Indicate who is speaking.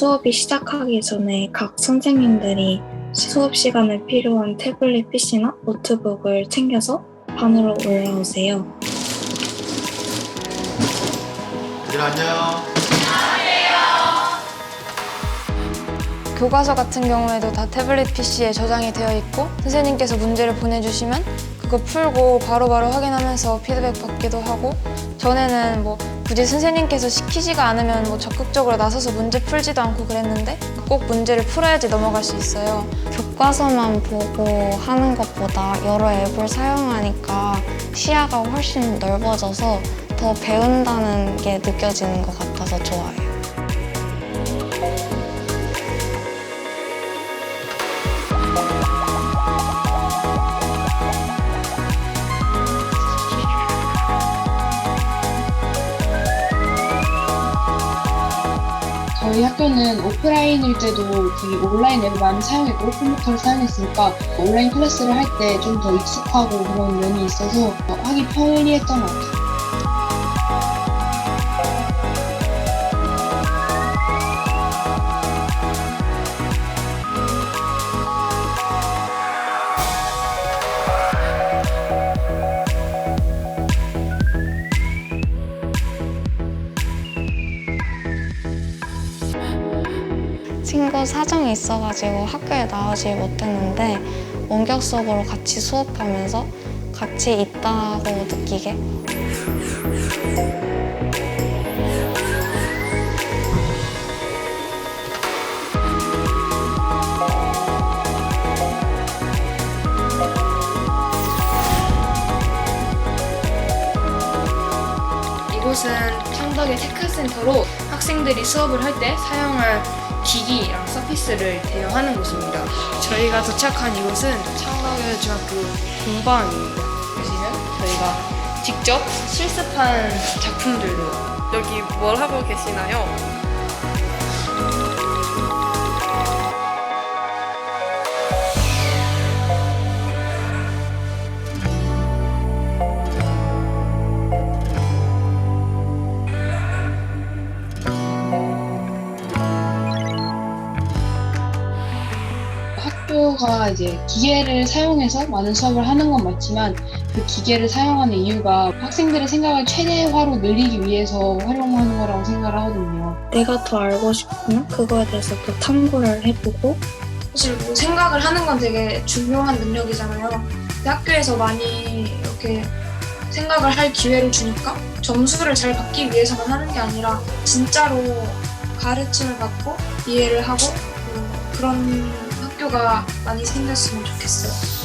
Speaker 1: 수업이 시작하기 전에 각 선생님들이 수업 시간에 필요한 태블릿 PC나 노트북을 챙겨서 반으로 올라오세요.
Speaker 2: 얘들 안녕.
Speaker 3: 교과서 같은 경우에도 다 태블릿 PC에 저장이 되어 있고 선생님께서 문제를 보내주시면 그거 풀고 바로바로 확인하면서 피드백 받기도 하고 전에는 뭐 굳이 선생님께서 시키지가 않으면 뭐 적극적으로 나서서 문제 풀지도 않고 그랬는데 꼭 문제를 풀어야지 넘어갈 수 있어요.
Speaker 4: 교과서만 보고 하는 것보다 여러 앱을 사용하니까 시야가 훨씬 넓어져서 더 배운다는 게 느껴지는 것 같아서 좋아요.
Speaker 5: 저희 학교는 오프라인일 때도 되게 온라인 앱을 많이 사용했고 컴퓨터를 사용했으니까 온라인 클래스를 할 때 좀 더 익숙하고 그런 면이 있어서 하기 편리했던 것 같아요.
Speaker 4: 친구 사정이 있어가지고 학교에 나오질 못했는데 원격 수업으로 같이 수업하면서 같이 있다고 느끼게.
Speaker 6: 이곳은 창덕의 테크센터로 학생들이 수업을 할 때 사용할 기기랑 서피스를 대여하는 곳입니다. 저희가 도착한 이곳은 창덕의 중학교 공방입니다. 보시면 저희가 직접 실습한 작품들도 여기 뭘 하고 계시나요?
Speaker 5: 학교가 이제 기계를 사용해서 많은 수업을 하는 건 맞지만 그 기계를 사용하는 이유가 학생들의 생각을 최대화로 늘리기 위해서 활용하는 거라고 생각을 하거든요.
Speaker 1: 내가 더 알고 싶으면 그거에 대해서 또 탐구를 해보고
Speaker 6: 사실 뭐 생각을 하는 건 되게 중요한 능력이잖아요. 근데 학교에서 많이 이렇게 생각을 할 기회를 주니까 점수를 잘 받기 위해서만 하는 게 아니라 진짜로 가르침을 받고 이해를 하고 어, 그런 학교가 많이 생겼으면 좋겠어요.